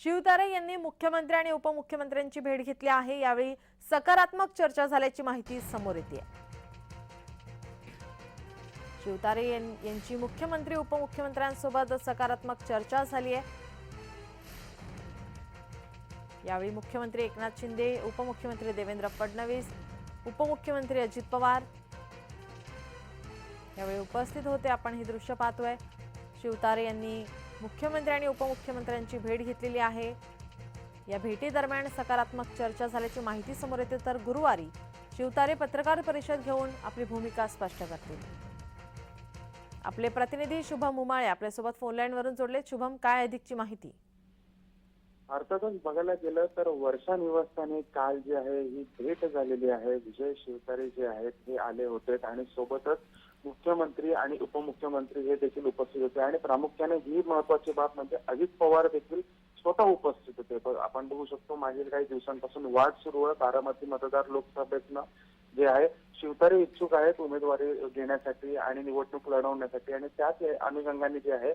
शिवतारे यांनी मुख्यमंत्री आणि उपमुख्यमंत्र्यांची भेट घेतली आहे. यावेळी सकारात्मक चर्चा झाल्याची माहिती समोर येते. शिवतारे यांची मुख्यमंत्री उपमुख्यमंत्र्यांसोबत सकारात्मक चर्चा झाली आहे. यावेळी मुख्यमंत्री एकनाथ शिंदे उपमुख्यमंत्री देवेंद्र फडणवीस उपमुख्यमंत्री अजित पवार यावेळी उपस्थित होते. आपण हे दृश्य पाहतोय. शिवतारे यांनी मुख्यमंत्री आणि उपमुख्यमंत्र्यांची भेट घेतलेली आहे. या भेटीदरम्यान सकारात्मक चर्चा झाल्याची माहिती समोर येते तर गुरुवारी शिवतारे पत्रकार परिषद घेऊन आपली भूमिका स्पष्ट करतील. आपले प्रतिनिधी शुभम उमाळे आपल्यासोबत फोनलाईनवरून जोडले शुभम काय अधिकची माहिती? अर्थातच बघायला गेलं तर वर्षा निवासस्थानी काल जे आहे ही भेट झालेली आहे. विजय शिवतारे जे आहेत हे आले होते आणि सोबतच मुख्यमंत्री आणि उपमुख्यमंत्री हे देखील उपस्थित होते. आणि प्रामुख्याने ही महत्वाची बाब म्हणजे अजित पवार देखील स्वतः उपस्थित होते. पण आपण बघू शकतो मागील काही दिवसांपासून वाद सुरू आहे. बारामती मतदार लोकसभेतनं जे आहे शिवतारे इच्छुक आहेत उमेदवारी घेण्यासाठी आणि निवडणूक लढवण्यासाठी. आणि त्याच अनुषंगाने जे आहे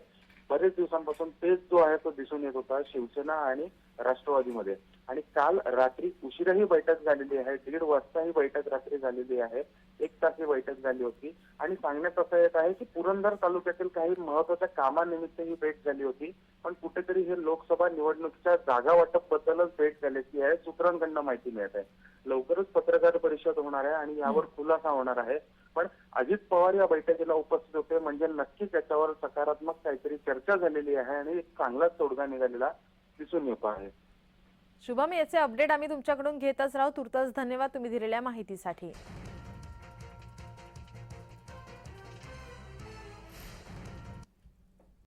बरेच दिवसांपासून तेच जो आहे तो दिसून येत होता शिवसेना आणि राष्ट्रवादीमध्ये. आणि काल रात्री उशिरा ही बैठक झालेली आहे दीड वाजता ही बैठक रात्री झालेली आहे एक तास ही बैठक झाली होती. आणि सांगण्यात असं येत आहे की पुरंदर तालुक्यातील काही महत्त्वाच्या कामानिमित्त ही भेट झाली होती. पण कुठेतरी हे लोकसभा निवडणुकीच्या जागा वाटप बद्दलच भेट झाल्याची आहे. सूत्रांकडनं माहिती मिळत आहे. लवकरच पत्रकार परिषद होणार आहे आणि यावर खुलासा होणार आहे. पण अजित पवार या बैठकीला उपस्थित होते. म्हणजे नक्कीच त्याच्यावर सकारात्मक काहीतरी चर्चा झालेली आहे आणि एक चांगलाच तोडगा निघालेला दिसून येतो आहे. शुभम याचे अपडेट आम्ही तुमच्याकडून घेतच राहू. तुर्तच धन्यवाद तुम्ही दिलेल्या माहितीसाठी.